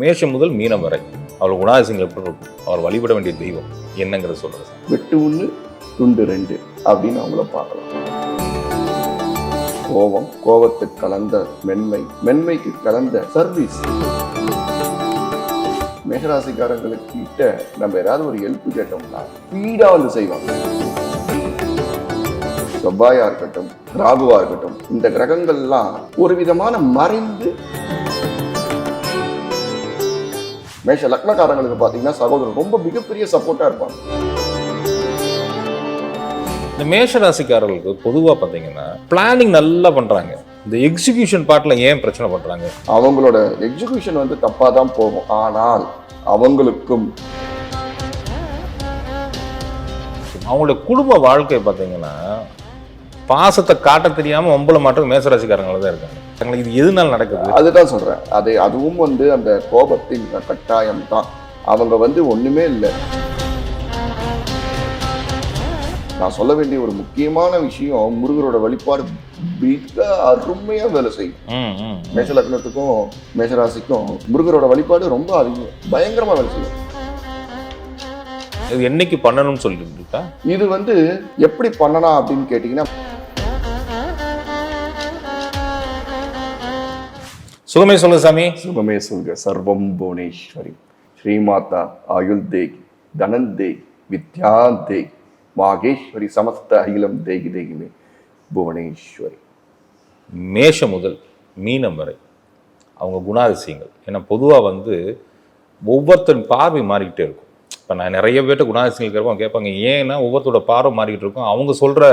மேஷம் முதல் மீனம் வரை அவர் குணாதிசயங்கள் எப்படி இருக்கும் அவர் வழிபட வேண்டிய தெய்வம் என்னங்கிறத சொல்றது வெட்டு ஒன்று துண்டு ரெண்டு அப்படின்னு அவங்கள பார்க்கலாம். கோபம் கோபத்துக்கு கலந்த மென்மை மென்மைக்கு கலந்த சர்வீஸ் மேகராசிக்காரங்களுக்கு கிட்ட நம்ம ஏதாவது ஒரு ஹெல்ப் கேட்டோம்னா ஸ்பீடாக வந்து செய்வாங்க. செவ்வாயா இருக்கட்டும் ராகுவா இருக்கட்டும் இந்த கிரகங்கள்லாம் ஒரு விதமான மறைந்து மேஷ லக்னக்காரங்களுக்கு பார்த்தீங்கன்னா சகோதரர் ரொம்ப மிகப்பெரிய சப்போர்ட்டா இருப்பாங்க. இந்த மேஷ ராசிக்காரர்களுக்கு பொதுவாக பார்த்தீங்கன்னா பிளானிங் நல்லா பண்ணுறாங்க இந்த எக்ஸிகியூஷன் பார்ட்டில் ஏன் பிரச்சனை பண்ணுறாங்க அவங்களோட எக்ஸிகியூஷன் வந்து தப்பா தான் போகும். ஆனால் அவங்களுக்கும் அவங்களுடைய குடும்ப வாழ்க்கை பார்த்தீங்கன்னா பாசத்தை காட்ட தெரியாமல் ஒம்பளை மாற்றம் மேசராசிக்காரங்கள தான் இருக்காங்க. தங்களுக்கு இது எதுனால நடக்குது? அதுதான் சொல்றேன். அது அதுவும் வந்து அந்த கோபத்தின் கட்டாயம் தான். அவங்க வந்து ஒண்ணுமே இல்லை. நான் சொல்ல வேண்டிய ஒரு முக்கியமான விஷயம் முருகரோட வழிபாடு மிக அருமையா வேலை செய்யும். மேஷ லக்னத்துக்கும் மேஷராசிக்கும் முருகரோட வழிபாடு ரொம்ப அதிகம். பயங்கரமா வேலை செய்யும். இது என்னைக்கு பண்ணணும்னு சொல்லிட்டு இது வந்து எப்படி பண்ணலாம் அப்படின்னு கேட்டீங்கன்னா சுகமே சொல்லு சாமி. சுகமே சொல்க. சர்வம் புவனேஸ்வரி. ஸ்ரீமாதா ஆயுள் தேக் தனன் தேக் வித்யா தேக் மாகேஸ்வரி சமஸ்த அகிலம் தேகி தேகிமே. புவனேஸ்வரி. மேஷம் முதல் மீனம் வரை அவங்க குணாதிசயங்கள். ஏன்னா பொதுவாக வந்து ஒவ்வொருத்தரின் பார்வை மாறிக்கிட்டே இருக்கும். இப்போ நான் நிறைய பேர்ட்ட குணாதிசயங்கள் கேட்போம் கேட்பாங்க ஏன்னா ஒவ்வொருத்தரோட பார்வை மாறிக்கிட்டு இருக்கும். அவங்க சொல்கிற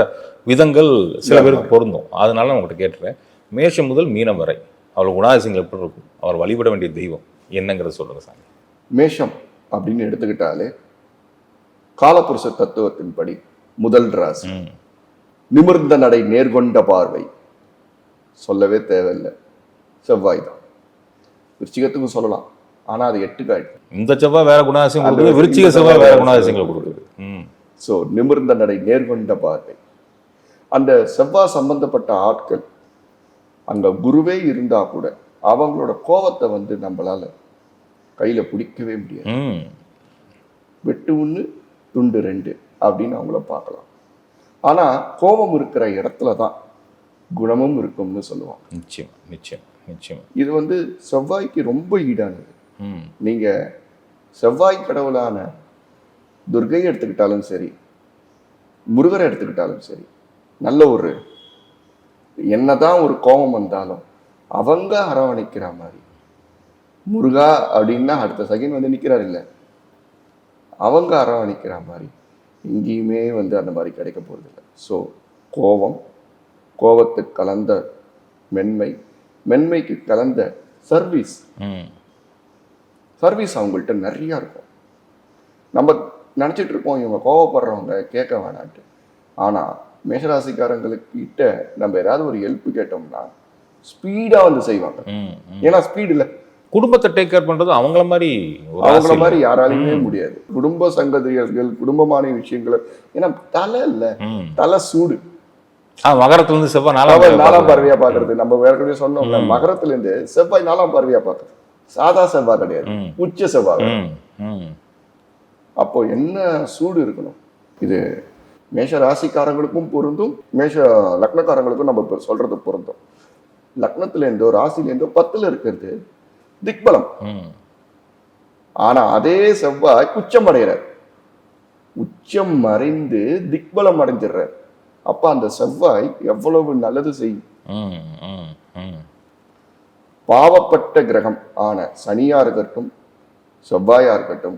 விதங்கள் சில பேருக்கு பொருந்தும். அதனால நான் உங்கள்கிட்ட கேட்டுறேன். மேஷம் முதல் மீனம் வரை அவர் குணாதிசயங்கள் எப்படி இருக்கும்? அவர் வழிபட வேண்டிய தெய்வம் என்னங்கிறத சொல்லுங்க சாமி. மேஷம் அப்படின்னு எடுத்துக்கிட்டாலே காலபுருஷ தத்துவத்தின்படி முதல் ராசி. நிமிர்ந்த நடை நேர்கொண்ட பார்வை. சொல்லவே தேவையில்லை. செவ்வாய் தான். விருச்சிகத்துக்கும் சொல்லலாம். ஆனா அது எட்டு காய். இந்த செவ்வாய் வேற குணாதிசயம் கொடுக்குது. விருச்சிக செவ்வாய் வேற குணாதிசயங்களை கொடுக்குது. ஸோ நிமிர்ந்த நடை நேர்கொண்ட பார்வை. அந்த செவ்வாய் சம்பந்தப்பட்ட ஆட்கள் அங்க குருவே இருந்தா கூட அவங்களோட கோபத்தை வந்து நம்மளால கையில பிடிக்கவே முடியாது. வெட்டு ஒன்று துண்டு ரெண்டு அப்படின்னு அவங்கள பார்க்கலாம். ஆனா கோபம் இருக்கிற இடத்துல தான் குணமும் இருக்கும்னு சொல்லுவாங்க. நிச்சயம் நிச்சயம் நிச்சயம். இது வந்து செவ்வாய்க்கு ரொம்ப ஈடானது. ம். நீங்க செவ்வாய் கடவுளான துர்கை எடுத்துக்கிட்டாலும் சரி முருகரை எடுத்துக்கிட்டாலும் சரி நல்ல ஒரு என்னதான் ஒரு கோபம் வந்தாலும் அவங்க அரவணைக்கிற மாதிரி. முருகா அப்படின்னா அடுத்த செகண்ட் வந்து நிக்கிறார் இல்ல. அவங்க அரவணைக்கிற மாதிரி. எங்கேயுமே வந்து அந்த மாதிரி கிடைக்க போறதில்லை ஸோ கோபம் கோபத்துக்கு கலந்த மென்மை மென்மைக்கு கலந்த சர்வீஸ் சர்வீஸ் அவங்கள்ட்ட நிறையா இருக்கும். நம்ம நினச்சிட்டு இருப்போம் இவங்க கோவப்படுறவங்க கேட்க வேணான்ட்டு. ஆனால் மேஷராசிக்காரங்களுக்கு கிட்ட நம்ம ஏதாவது ஒரு ஹெல்ப் கேட்டோம்னா ஸ்பீடாக வந்து செய்வாங்க. ஏன்னா ஸ்பீடு இல்லை. குடும்பத்தை டேக் கேர் பண்றது அவங்கள மாதிரி அவங்கள மாதிரி. யாராலையுமே முடியாது. குடும்ப சங்கதிகள் குடும்பமான விஷயங்கள் ஏன்னா தலை இல்லை. தலை சூடு. மகரத்துல இருந்து செவ்வாய் நாலாம் நாலாம் பார்க்குது. பார்வையா பார்க்கறது. நம்ம சொன்னோம்ல மகரத்துல இருந்து செவ்வாய் நாலாம் பார்வையா பார்க்கறது. சாதா செவ்வாய் கிடையாது. உச்ச செவ்வாய். அப்போ என்ன சூடு இருக்கணும்? இது மேஷ ராசிக்காரங்களுக்கும் பொருந்தும் மேஷ லக்னக்காரங்களுக்கும் நம்ம இப்ப சொல்றது பொருந்தும். லக்னத்துலேருந்தோ ராசிலேருந்தோ பத்துல இருக்கிறது திக்பலம். ஆனா அதே செவ்வாய் உச்சம் அடைகிறார் உச்சம் மறைந்து திக்பலம் அடைஞ்சிடுறார். அப்ப அந்த செவ்வாய் எவ்வளவு நல்லது செய்யும் பாவப்பட்ட கிரகம் ஆன சனியா இருக்கட்டும் செவ்வாயா இருக்கட்டும்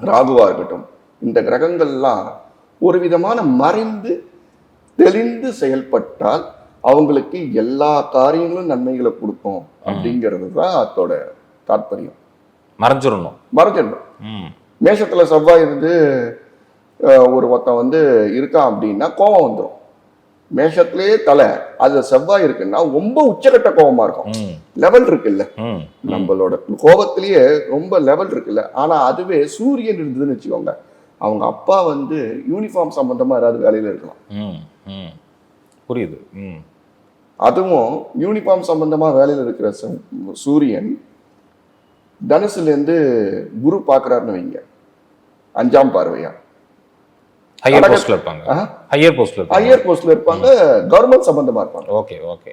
ராகுவா இருக்கட்டும் இந்த கிரகங்கள்லாம் ஒரு விதமான மறைந்து தெளிந்து செயல்பட்டால் அவங்களுக்கு எல்லா காரியங்களும் நன்மைகளை கொடுக்கும் அப்படிங்கிறது தான் அதோட தாற்பயம். மறைஞ்சிடணும். மறைஞ்சிடணும். மேஷத்துல செவ்வாய் இருந்து ஒரு ஒருத்தன் வந்து இருக்கான் அப்படின்னா கோபம் வந்துடும் மேஷத்திலேயே தலை அது செவ்வாய் இருக்குன்னா ரொம்ப உச்சகட்ட கோபமா இருக்கும். லெவல் இருக்குல்ல. நம்மளோட கோபத்திலேயே ரொம்ப லெவல் இருக்குல்ல. ஆனா அதுவே சூரியன் இருந்ததுன்னு வச்சுக்கோங்க. அவங்க அப்பா வந்து யூனிஃபார்ம் சம்பந்தமா ஏதாவது வேலையில இருக்கலாம். புரியுது. ம். அதுவும் யூனிஃபார்ம் சம்பந்தமா வேலையில இருக்கிற சூரியன் தனுசுலேருந்து குரு பார்க்குறாருன்னு வைங்க. அஞ்சாம் பார்வையா? ஹையர் போஸ்ட்ல இருப்பாங்க. ஹையர் போஸ்ட்ல ஹையர் போஸ்ட்ல இருப்பாங்க கவர்மெண்ட் சம்பந்தமா இருப்பாங்க. Okay okay.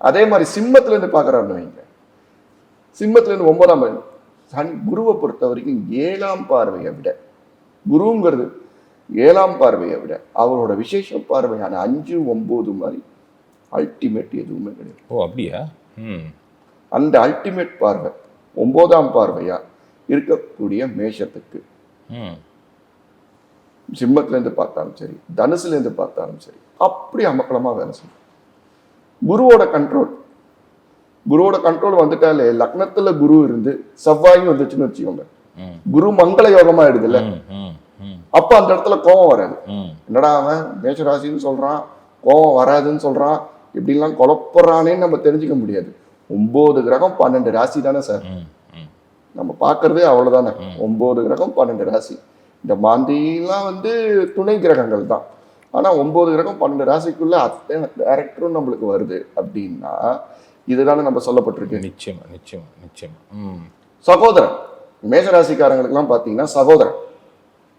அதே மாதிரி சிம்மத்துல இருந்து பார்க்குறாருன்னு வைங்க. சிம்மத்துல இருந்து ஒன்பதாம். சனி குருவை பொறுத்த வரைக்கும் ஏழாம் பார்வையை விட குருங்கிறது ஏழாம் பார்வையை விட அவரோட விசேஷ பார்வையான அஞ்சு ஒன்பது மாதிரி அல்டிமேட் எதுவுமே கிடையாது. ஓ அப்படியா? அந்த அல்டிமேட் பார்வை ஒன்பதாம் பார்வையா இருக்கக்கூடிய மேஷத்துக்கு. ம். சிம்மத்துல இருந்து பார்த்தாலும் சரி தனுசுல இருந்து பார்த்தாலும் சரி அப்படி அமக்கலமா வேலை செய்யும். குருவோட கண்ட்ரோல் குருவோட கண்ட்ரோல் வந்துட்டாலே லக்னத்துல குரு இருந்து செவ்வாயும் வந்துச்சுன்னு வச்சுக்கோங்க. குரு மங்கள யோகமா ஆயிடுதுல்ல அப்ப அந்த இடத்துல கோபம் வராது. என்னடா அவன் மேஷராசின்னு சொல்றான் கோபம் வராதுன்னு சொல்றான் இப்படிலாம் குழப்பறானேன்னு நம்ம தெரிஞ்சுக்க முடியாது. ஒன்பது கிரகம் பன்னெண்டு ராசி தானே சார்? நம்ம பார்க்கறதே அவ்வளவுதானே? ஒன்பது கிரகம் பன்னெண்டு ராசி. இந்த மாந்திலாம் வந்து துணை கிரகங்கள் தான். ஆனா ஒன்பது கிரகம் பன்னெண்டு ராசிக்குள்ள அத்தனை டேரக்டரும் நம்மளுக்கு வருது அப்படின்னா இதுதானே நம்ம சொல்லப்பட்டிருக்கு. நிச்சயமா நிச்சயமா நிச்சயமா. சகோதரன். மேஷ ராசிக்காரங்களுக்குலாம் பார்த்தீங்கன்னா சகோதரன்.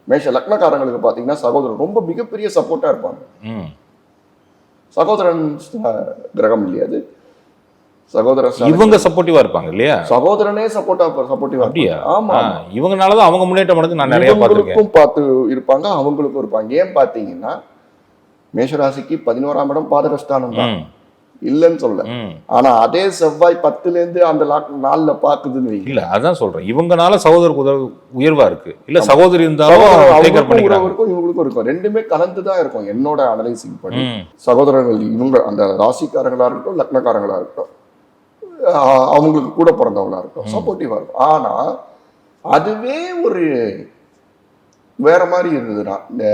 மேஷ லக்னக்காரங்களுக்கு பார்த்தீங்கன்னா சகோதரன் ரொம்ப மிகப்பெரிய சப்போர்ட்டா இருப்பாங்க. சகோதரன் கிரகம் இல்லையா அது? சகோதர ச- இவங்க சப்போர்ட்டிவா இருப்பாங்க இல்லையா? சகோதரனே சப்போர்ட்டா சப்போர்ட்டிவா அப்படியா? ஆமா இவங்கனாலதான் அவங்க முன்னேற்றம் அடைஞ்சு நான் நிறைய பார்த்திருக்கேன். பார்த்து இருப்பாங்க அவங்களுக்கும் இருப்பாங்க. ஏன் பார்த்தீங்கன்னா மேஷராசிக்கு பதினோராம் இடம் பாதகஸ்தானம் தான். இல்லைன்னு சொல்ல ஆனா அதே செவ்வாய் பத்துல இருந்து அந்த நாள்ல பாக்குதுன்னு இல்ல அதான் சொல்றேன். இவங்கனால சகோதரருக்கு உதவி உயர்வா இருக்கு. இல்ல சகோதரி இருந்தாலும் சகோதரர் அவங்களுக்கும் இவங்களுக்கும் இருக்கும். ரெண்டுமே கலந்து தான் இருக்கும். என்னோட அனலைசிங் படி. சகோதரர்கள் இவங்க அந்த ராசிக்காரங்களா இருக்கட்டும் லக்னக்காரங்களா இருக்கட்டும் அவங்களுக்கு கூட பிறந்தவங்களா இருக்கட்டும் சப்போர்ட்டிவா இருக்கும். ஆனா அதுவே ஒரு வேற மாதிரி இருந்ததுன்னா இந்த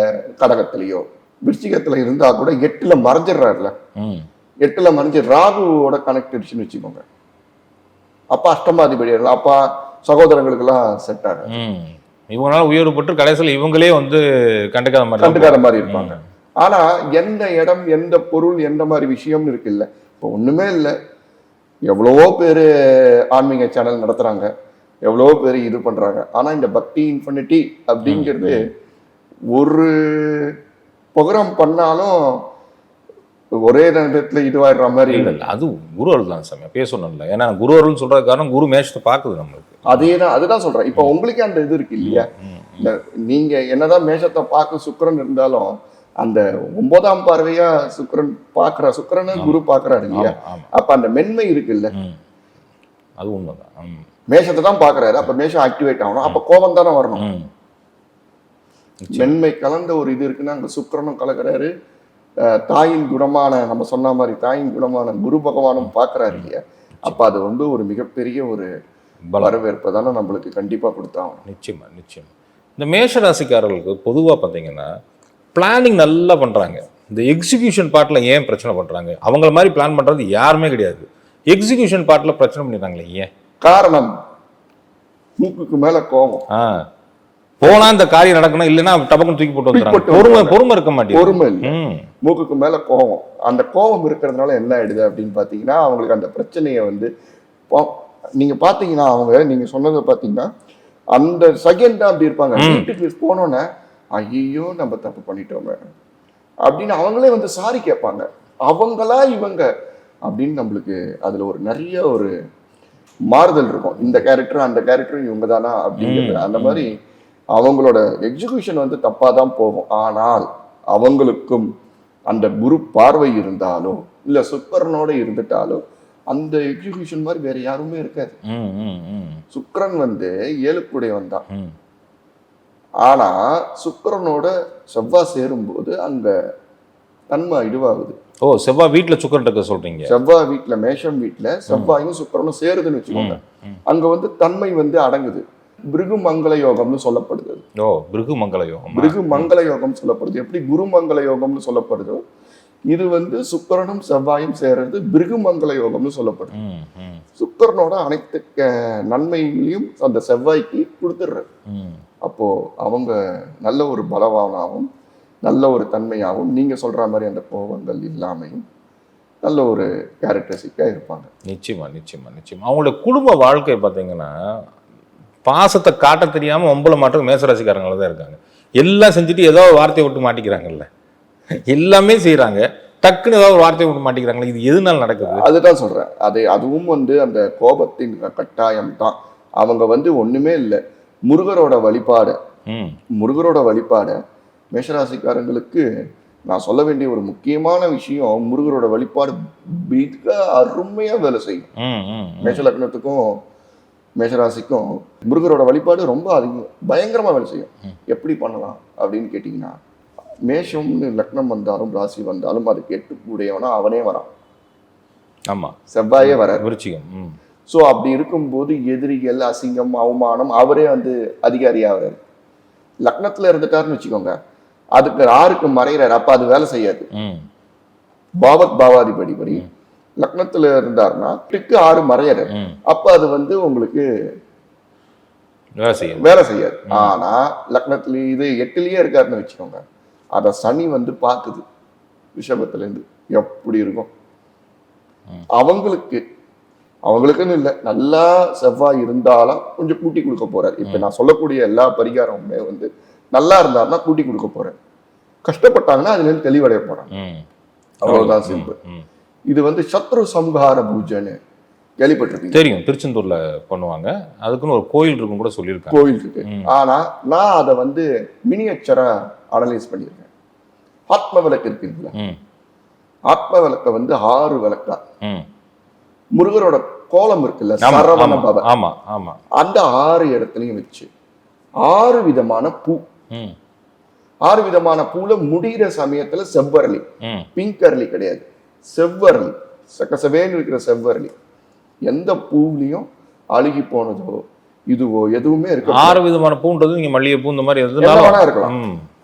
கடகத்திலேயோ விருச்சிகத்துல இருந்தா கூட எட்டுல மறைஞ்சிடுறாருல. எட்டுல மறைஞ்சு ராகுவோட கனெக்ட் அடிச்சுன்னு வச்சுக்கோங்க. அப்ப அஷ்டமாதிபதி. அப்ப சகோதரங்களுக்கு எல்லாம் செட் ஆகும் ம். இவங்கனால உயர்வு பெற்று கடைசியில் இவங்களே வந்து கண்டுக்காத மாதிரி கண்டுக்காத மாதிரி இருப்பாங்க. ஆனா எந்த இடம் எந்த பொருள் எந்த மாதிரி விஷயம்னு இருக்குல்ல இப்போ ஒண்ணுமே இல்லை. எவ்வளவோ பேர் ஆன்மீக சேனல் நடத்துறாங்க. எவ்வளவோ பேர் இது பண்றாங்க. ஆனா இந்த பக்தி இன்ஃபினிட்டி அப்படிங்கிறது ஒரு புகரம் பண்ணாலும் ஒரே நேரத்துல இதுவாயிடுற மாதிரி இல்ல இல்ல அது குரு அருள் தான் சாமி. அப்பயே சொன்னேன்ல. ஏன்னா குரு அருள்னு சொல்றது காரணம் குரு மேஷத்தை பாக்குது நம்மளுக்கு. அதே தான் அதுதான் சொல்றேன். இப்போ உங்களுக்கே அந்த இது இருக்கு இல்லையா? ம், இந்த நீங்க என்னதான் மேஷத்தை பார்க்க சுக்கிரன் இருந்தாலும் அந்த ஒன்பதாம் பார்வையா சுக்கிரன் பார்க்கற சுக்கிரனை குரு பார்க்கறாரு இல்லையா? அப்ப அந்த மென்மை இருக்குல்ல? அது உண்மைதான். மேஷத்தை தான் பார்க்கறாரு. அப்ப மேஷம் ஆக்டிவேட் ஆகணும். அப்ப கோபம் தானே வரணும். மென்மை கலந்த ஒரு இது இருக்குன்னா அங்க சுக்கிரனும் கலக்கிறாரு. தாயின் குணமான நம்ம சொன்ன மாதிரி தாயின் குணமான குரு பகவானும் பார்க்கறாரு இல்லையா? அப்ப அது வந்து ஒரு மிகப்பெரிய ஒரு வரவேற்பை தானே நம்மளுக்கு கண்டிப்பா கொடுத்தாகணும். நிச்சயமா நிச்சயமா. இந்த மேஷ ராசிக்காரர்களுக்கு பொதுவா பார்த்தீங்கன்னா பிளானிங் நல்லா பண்றாங்க. இந்த எக்ஸிகியூஷன் பார்ட்ல ஏன் பிரச்சனை பண்றாங்க? அவங்கள மாதிரி பிளான் பண்றது யாருமே கிடையாது. எக்ஸிகியூஷன் பார்ட்ல பிரச்சனை பண்ணிடுறாங்களே ஏன்? காரணம் மூக்குக்கு மேல கோபம். ஆ. போனா இந்த காரியம் நடக்கணும் இல்லைன்னா டபக்குன்னு தூக்கி போட்டு பொறுமை. பொறுமை இருக்க மாட்டேங்குது. பொறுமை மூக்குக்கு மேல கோபம் அந்த கோபம் இருக்கிறதுனால என்ன ஆயிடுது அப்படின்னு பாத்தீங்கன்னா அவங்களுக்கு அந்த பிரச்சனையை வந்து நீங்க பாத்தீங்கன்னா அவங்க நீங்க சொன்னதை பாத்தீங்கன்னா அந்த செகண்ட் தான் அப்படி இருப்பாங்க. வீட்டுக்கு போனோன்னே ஐயோ நம்ம தப்பு பண்ணிட்டோமே. அப்படின்னு அவங்களே வந்து சாரி கேட்பாங்க. அவங்களா இவங்க அப்படின்னு நம்மளுக்கு அதுல ஒரு நிறைய ஒரு மாறுதல் இருக்கும். இந்த கேரக்டர் அந்த கேரக்டர் இவங்க தானா அப்படிங்கிறது. அந்த மாதிரி அவங்களோட எக்ஸிகியூஷன் வந்து தப்பா தான் போகும். ஆனால் அவங்களுக்கும் அந்த குரு பார்வை இருந்தாலோ இல்ல சுக்கரனோட இருந்துட்டாலோ அந்த எக்ஸிகியூஷன் மாதிரி வேற யாருமே இருக்காது. சுக்கிரன் வந்து ஏழுக்குடையவன் தான் ஆனா சுக்கிரனோட செவ்வாய் சேரும்போது அந்த தன்மை இதுவாகுது. ஓ செவ்வாய் வீட்டுல சுக்கரன் இருக்க சொல்றீங்க. செவ்வாய் வீட்டுல மேஷம் வீட்டுல செவ்வாயும் சுக்கிரனும் சேருதுன்னு வச்சுக்கோங்க. அங்க வந்து தன்மை வந்து அடங்குது. பிருகு மங்கள யோகம்னு சொல்லப்படுது. ஓ பிருகு மங்கள யோகம் பிருகு மங்கள யோகம் சொல்லப்படுது. எப்படி குரு மங்கள யோகம்னு சொல்லப்படுதோ இது வந்து சுக்கிரனும் செவ்வாயும் சேர்றது பிருகு மங்கள யோகம்னு சொல்லப்படுது சுக்கிரனோட அனைத்து நன்மைகளையும் அந்த செவ்வாய்க்கு கொடுத்துடுறது. அப்போ அவங்க நல்ல ஒரு பலவானாகவும் நல்ல ஒரு தன்மையாகவும் நீங்க சொல்ற மாதிரி அந்த கோபங்கள் இல்லாமையும் நல்ல ஒரு கேரக்டரிஸ்டிக்கா இருப்பாங்க. நிச்சயமா நிச்சயமா நிச்சயமா. அவங்களுடைய குடும்ப வாழ்க்கை பார்த்தீங்கன்னா பாசத்தை காட்ட தெரியாம ஒம்பளை மாட்டம் மேசராசிக்காரங்கள தான் இருக்காங்க. எல்லாம் செஞ்சுட்டு ஏதோ ஒரு வார்த்தையை விட்டு மாட்டிக்கிறாங்கல்ல. எல்லாமே செய்றாங்க. டக்குன்னு ஏதாவது ஒரு வார்த்தையை விட்டு மாட்டிக்கிறாங்களே இது எதுனால நடக்குது? அதுதான் சொல்றேன். அது அதுவும் வந்து அந்த கோபத்தின் கட்டாயம் தான். அவங்க வந்து ஒண்ணுமே இல்லை. முருகரோட வழிபாடு முருகரோட வழிபாடு மேஷராசிக்காரங்களுக்கு நான் சொல்ல வேண்டிய ஒரு முக்கியமான விஷயம் முருகரோட வழிபாடு மிக அருமையா வேலை செய்யும். மேஷ லக்னத்துக்கும் மேஷராசிக்கும் முருகரோட வழிபாடு ரொம்ப அதிகம். பயங்கரமா வேலை செய்யும். எப்படி பண்ணலாம் அப்படின்னு கேட்டிங்கன்னா மேஷம்னு லக்னம் வந்தாலும் ராசி வந்தாலும் அது கெட்டு கூடியவனா அவனே வரான். ஆமா. செவ்வாயே வரார். விருச்சிகம். ஸோ அப்படி இருக்கும்போது எதிரிகள் அசிங்கம் அவமானம் அவரே வந்து அதிகாரியாகிறார் லக்னத்துல இருந்துட்டாருன்னு வச்சுக்கோங்க. அதுக்கு ஆறுக்கு மறைகிறார் அப்ப அது வேலை செய்யாது. பாவத் பாவாதிபதி படி. லக்னத்துல இருந்தாருன்னா எட்டுக்கு ஆறு மறையறாரு. அப்ப அது வந்து உங்களுக்கு வேலை செய்யாது. ஆனா லக்னத்துல இது எட்டுலயே இருக்காருன்னு வச்சுக்கோங்க. அத சனி வந்து பார்க்குது. ரிஷபத்துல இருந்து எப்படி இருக்கும்? அவங்களுக்கு அவங்களுக்குன்னு இல்லை. நல்லா செவ்வாய் இருந்தாலும் கொஞ்சம் கூட்டி கொடுக்க போறாரு. இப்ப நான் சொல்லக்கூடிய எல்லா பரிகாரமுமே வந்து நல்லா இருந்தாருன்னா கூட்டி கொடுக்க போறாரு. கஷ்டப்பட்டாங்கன்னா அதுல இருந்து தெளிவடைய போறாங்க. அவ்வளவுதான் சிம்பிள் இது வந்து சத்ரு சம்ஹார பூஜைன்னு கேள்விப்பட்டிருக்கீங்க தெரியும். திருச்செந்தூர்ல பண்ணுவாங்க. அதுக்குன்னு ஒரு கோயில் இருக்கும் கூட சொல்லியிருக்காங்க. கோயில் இருக்கு. ஆனா நான் அதை வந்து மினியேச்சரா அனலைஸ் பண்ணியிருக்கேன். ஆத்ம விளக்கு இருக்குங்களா ம். ஆத்ம விளக்க வந்து ஆறு விளக்கா. முருகரோட கோலம் இருக்குல்ல சரவண ஆமா பவ. ஆமா ஆமா. அந்த ஆறு இடத்துலயும் வச்சு ஆறு விதமான பூ. ஆறு விதமான பூல முடிகிற சமயத்துல செவ்வரளி. பிங்க் அரளி கிடையாது. செவ்வரளி சக்கசவேன்னு இருக்கிற செவ்வரளி. எந்த பூவிலையும் அழுகி போனதோ இதுவோ எதுவுமே இருக்க ஆறு விதமான பூன்றது நீங்க மல்லிகைப்பூ இந்த மாதிரி என்ன வேணா இருக்கலாம்.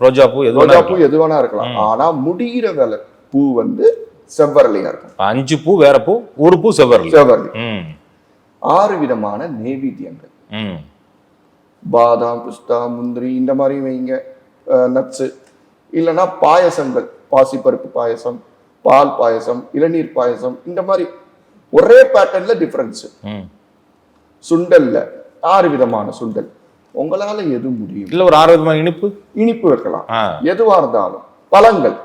ரோஜா பூ எது ரோஜா பூ எது வேணா இருக்கலாம். ஆனா முடிகிற வேலை பூ வந்து செவ்வரளியா இருக்கும். அஞ்சு பூ வேற பூ ஒரு பூ செவ்வரல் செவ்வரளி. ம். ஆறு விதமான நெய்வேத்தியங்கள். பாதாம் பிஸ்தா முந்திரி இந்த மாதிரி வைங்க நட்ஸு. இல்லைன்னா பாயசங்கள் பாசிப்பருப்பு பாயசம் பால் பாயசம் இளநீர் பாயசம் இந்த மாதிரி ஒரே பேட்டர்ன்ல டிஃபரன்ஸ் சுண்டல்ல ஆறு விதமான சுண்டல். உங்களால எது முடியும்? இல்ல ஒரு ஆறு விதமான இனிப்பு? இனிப்பு வைக்கலாம் எதுவா இருந்தாலும். பழங்கள்.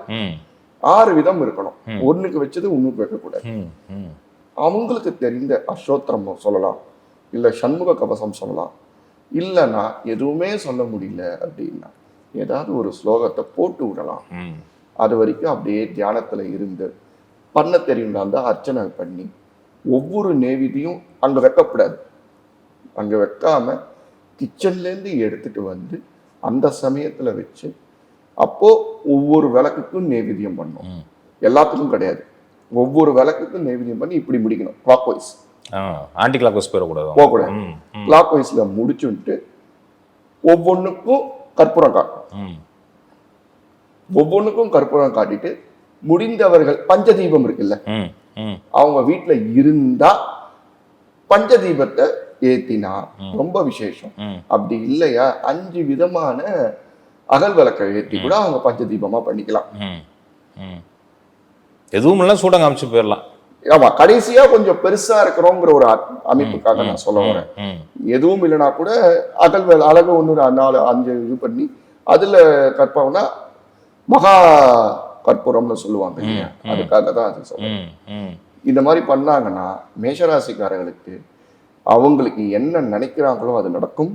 ஆறு விதம் இருக்கணும். ஒண்ணுக்கு வச்சது ஒண்ணுக்கு வைக்கக்கூடாது. அவங்களுக்கு தெரிந்த அசோத்திரம் சொல்லலாம். இல்ல சண்முக கவசம் சொல்லலாம். இல்லைன்னா எதுவுமே சொல்ல முடியல அப்படின்னா ஏதாவது ஒரு ஸ்லோகத்தை போட்டு விடலாம். அது வரைக்கும் அப்படியே தியானத்துல இருந்து பண்ண தெரியும்னா இருந்தா அர்ச்சனை பண்ணி ஒவ்வொரு நேவிதியும் அங்க வைக்கக்கூடாது அங்க வைக்காம கிச்சன்ல இருந்து எடுத்துட்டு வந்து அந்த சமயத்துல வச்சு அப்போ ஒவ்வொரு விளக்குக்கும் நேவேத்தியம் பண்ணணும் ம். எல்லாத்துக்கும் கிடையாது. ஒவ்வொரு விளக்குக்கும் நேவேத்தியம் பண்ணி இப்படி முடிக்கணும். கிளாக் வைஸ் ஆன்டி கிளாக் வச்சு போயிடக்கூடாது. போகக்கூடாது. கிளாக் வைஸ்ல முடிச்சுட்டு ஒவ்வொன்றுக்கும் கற்பூரம் காட்டணும் ம். ஒவ்வொன்றுக்கும் கற்பூரம் காட்டிட்டு முடிந்தவர்கள் பஞ்சதீபம் இருக்குல்ல? அவங்க வீட்ல இருந்தா பஞ்சதீபத்தை ஏத்தினா ரொம்ப விசேஷம். அப்படி இல்லையா? அஞ்சு விதமான அகல் விளக்கை ஏத்தி கூட அவங்க பஞ்சதீபமா பண்ணிக்கலாம். எதுவும் இல்லை சூடம் காமிச்சு போயிடலாம். ஆமா கடைசியா கொஞ்சம் பெருசா இருக்கிறோங்கிற ஒரு அமைப்புக்காக நான் சொல்ல வரேன். எதுவும் இல்லைனா கூட அகல் அழகு ஒன்று நாலு அஞ்சு இது பண்ணி அதுல கற்பம்னா மகா கற்பூரம்னு சொல்லுவாங்க அதுக்காக தான் அது ம் இந்த மாதிரி பண்ணாங்கன்னா மேஷராசிக்காரர்களுக்கு அவங்களுக்கு என்ன நினைக்கிறாங்களோ அது நடக்கும்.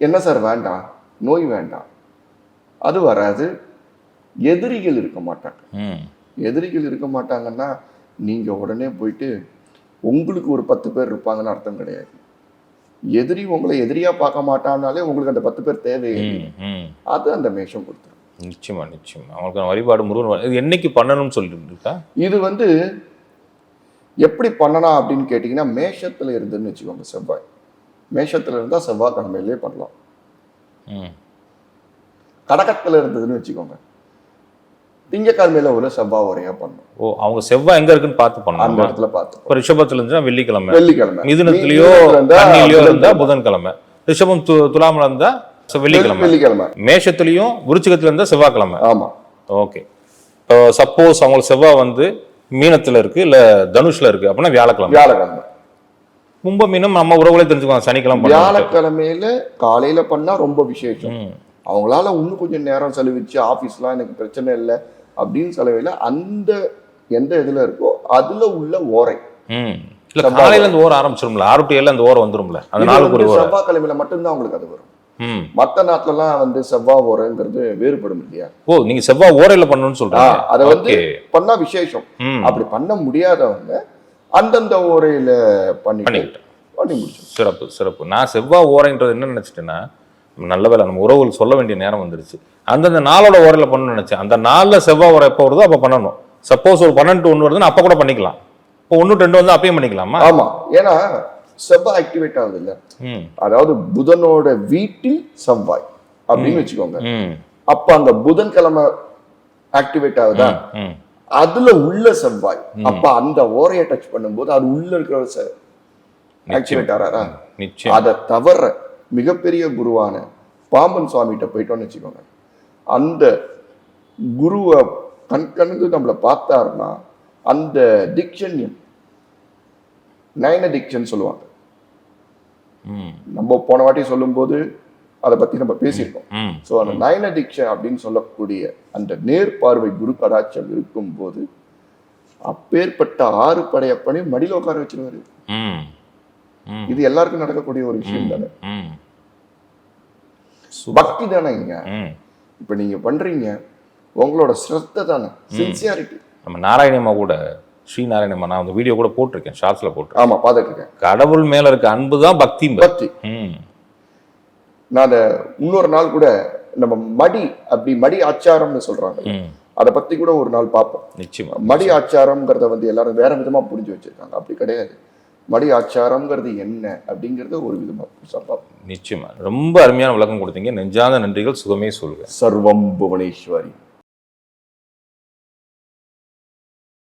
என்ன சார் வேண்டாம்? நோய் வேண்டாம். அது வராது. எதிரிகள் இருக்க மாட்டாங்க. எதிரிகள் இருக்க மாட்டாங்கன்னா நீங்க உடனே போயிட்டு உங்களுக்கு ஒரு பத்து பேர் இருப்பாங்கன்னு அர்த்தம் கிடையாது. எதிரி உங்களை எதிரியா பார்க்க மாட்டான்னாலே உங்களுக்கு அந்த பத்து பேர் தேவையில்லை ம் அது அந்த மேஷம் கொடுத்துரும் நிச்சயமா நிச்சயமா. அவங்களுக்கு வழிபாடு முருகன் இது என்னைக்கு பண்ணணும்னு சொல்லிட்டு இருக்கா இது வந்து எப்படி பண்ணலாம் அப்படின்னு கேட்டிங்கன்னா மேஷத்துல இருந்துன்னு வச்சுக்கோங்க செவ்வாய். மேஷத்துல இருந்தா செவ்வாய் கிழமையிலே பண்ணலாம் கடகத்துல இருந்ததுன்னு வச்சுக்கோங்க. திங்கக்கிழமையில ஒரு செவ்வாய் உரையா பண்ணணும். ஓ அவங்க செவ்வாய் எங்க இருக்குன்னு பார்த்து அந்த பண்ணலாம் இடத்துல பார்த்து இப்போ ரிஷபத்துல இருந்துச்சுன்னா வெள்ளிக்கிழமை. வெள்ளிக்கிழமை. மிதுனத்திலயோ மிதுனத்துல இருந்தா புதன்கிழமை. ரிஷபம் துலாமில் இருந்தா செ- வெள்ளிக்கிழமை. வெள்ளிக்கிழமை. மேஷத்துலயும் விருச்சிகத்துல இருந்தா செவ்வாய்க்கிழமை. ஆமா. ஓகே இப்போ சப்போஸ் அவங்களுக்கு செவ்வாய் வந்து மீனத்துல இருக்கு இல்ல தனுஷ்ல இருக்கு அப்படின்னா வியாழக்கிழமை. வியாழக்கிழமை. கும்ப மீனம் நம்ம உறவுகளே தெரிஞ்சுக்குவாங்க சனிக்கிழமை. வியாழக்கிழமையில காலையில பண்ணா ரொம்ப விசேஷம். அவங்களால இன்னும் கொஞ்சம் நேரம் செலவிச்சு ஆஃபீஸ்லாம் எனக்கு பிரச்சனை இல்லை அப்படின்னு செலவில்ல அந்த எந்த இதுல இருக்கோ அதுல உள்ள ஓரை. இல்ல காலையில இந்த ஓரம் ஆரம்பிச்சிரும்ல ஆறு டு ஏழு அந்த ஓரம் வந்துரும்ல. அந்த நாளுக்கு ஒரு செவ்வாய்க்கிழமையில மட்டும்தான் அவங்களுக்கு அது வரும். மற்ற நாட்டுலலாம் வந்து செவ்வாய் ஓரைங்கிறது வேறுபடும் இல்லையா? ஓ நீங்க செவ்வாய் ஓரையில பண்ணணும்னு சொல்றீங்க. அதை வந்து பண்ணா விசேஷம். அப்படி பண்ண முடியாதவங்க அந்தந்த ஓரையில பண்ணிக்கிட்டேன் பண்ணி முடிச்சு சிறப்பு சிறப்பு. நான் செவ்வாய் ஓரைன்றது என்ன நினைச்சிட்டேன்னா நல்ல வேலை நம்ம உறவுகள் சொல்ல வேண்டிய நேரம் வந்துருச்சு. அந்தந்த நாளோட ஓரையில பண்ணணும்னு நினைச்சேன். அந்த நாள்ல செவ்வாய் ஓரை எப்போ வருதோ அப்போ பண்ணணும். சப்போஸ் ஒரு பன்னெண்டு ஒன்று வருதுன்னா அப்போ கூட பண்ணிக்கலாம். இப்போ ஒன்று ரெண்டு வந்து அப்பயும் பண்ணிக்கலாமா? ஆமா. ஏன்னா செவ்வாய் ஆக்டிவேட் ஆகுது இல்ல அதாவது புதனோட வீட்டில் செவ்வாய் அப்படின்னு வச்சுக்கோங்க. அப்ப அந்த புதன்கிழமை ஆக்டிவேட் ஆகுதா? அதுல உள்ள செவ்வாய். அப்ப அந்த ஓரையை டச் பண்ணும்போது அது உள்ள இருக்கிற ஆக்டிவேட் ஆறாரா? அதை தவிர மிகப்பெரிய குருவான பாம்பன் சுவாமிகிட்ட போயிட்டோம்னு வச்சுக்கோங்க. அந்த குருவை கண் கணந்து நம்மளை பார்த்தாருன்னா அந்த டிக்ஷன்யம் நயன டிக்ஷன் சொல்லுவாங்க. நம்ம போன வாட்டி சொல்லும்போது அதை பத்தி நம்ம பேசியிருக்கோம். ஸோ அந்த நயன டிக்ஷன் அப்படின்னு சொல்லக்கூடிய அந்த நேர்பார்வை குரு கடாட்சம் இருக்கும்போது அப்பேற்பட்ட ஆறு படையப்பனையும் மடியில உட்கார வச்சிருவாரு. இது எல்லாருக்கும் நடக்கக்கூடிய ஒரு விஷயம் தானே? பக்தி தானே இங்க? ம். இப்ப நீங்க பண்றீங்க உங்களோட ஸ்ரத்த தானே? சின்சியாரிட்டி நம்ம நாராயணியம்மா கூட ஸ்ரீ நாராயணம்மா நான் அந்த வீடியோ கூட போட்டிருக்கேன் ஷார்ட்ஸில் போட்டிருக்கேன் ஆமா பார்த்துட்டு இருக்கேன் கடவுள் மேல இருக்க அன்பு தான் பக்தி பக்தி. நான் அதை இன்னொரு நாள் கூட நம்ம மடி அப்படி மடி ஆச்சாரம்னு சொல்றாங்க. ம். அதை பத்தி கூட ஒரு நாள் பார்ப்போம். நிச்சயமா மடி ஆச்சாரம்ங்கிறத வந்து எல்லாரும் வேற விதமா புரிஞ்சு வச்சிருக்காங்க. அப்படி கிடையாது. மடி ஆச்சாரம்ங்கிறது என்ன அப்படிங்கறத ஒரு விதமா புதுசா பார்ப்போம் நிச்சயமா. ரொம்ப அருமையான விளக்கம் கொடுத்தீங்க. நெஞ்சாத நன்றிகள் சுகமே சொல்க சர்வம் புவனேஸ்வரி.